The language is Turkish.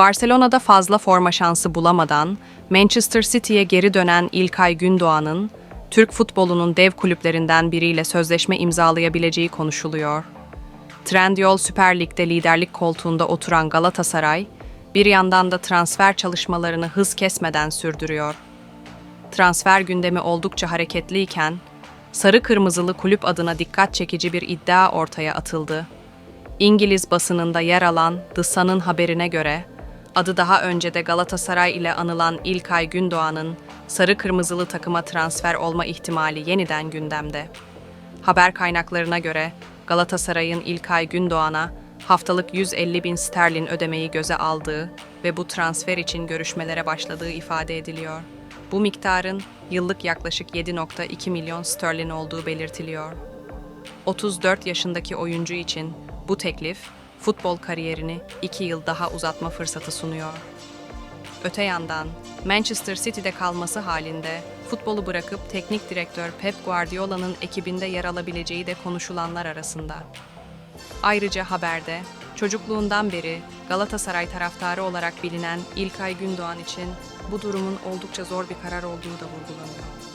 Barcelona'da fazla forma şansı bulamadan Manchester City'ye geri dönen İlkay Gündoğan'ın Türk futbolunun dev kulüplerinden biriyle sözleşme imzalayabileceği konuşuluyor. Trendyol Süper Lig'de liderlik koltuğunda oturan Galatasaray, bir yandan da transfer çalışmalarını hız kesmeden sürdürüyor. Transfer gündemi oldukça hareketliyken, sarı kırmızılı kulüp adına dikkat çekici bir iddia ortaya atıldı. İngiliz basınında yer alan The Sun'ın haberine göre, adı daha önce de Galatasaray ile anılan İlkay Gündoğan'ın sarı kırmızılı takıma transfer olma ihtimali yeniden gündemde. Haber kaynaklarına göre Galatasaray'ın İlkay Gündoğan'a haftalık 150 bin sterlin ödemeyi göze aldığı ve bu transfer için görüşmelere başladığı ifade ediliyor. Bu miktarın yıllık yaklaşık 7.2 milyon sterlin olduğu belirtiliyor. 34 yaşındaki oyuncu için bu teklif futbol kariyerini 2 yıl daha uzatma fırsatı sunuyor. Öte yandan Manchester City'de kalması halinde futbolu bırakıp teknik direktör Pep Guardiola'nın ekibinde yer alabileceği de konuşulanlar arasında. Ayrıca haberde çocukluğundan beri Galatasaray taraftarı olarak bilinen İlkay Gündoğan için bu durumun oldukça zor bir karar olduğu da vurgulanıyor.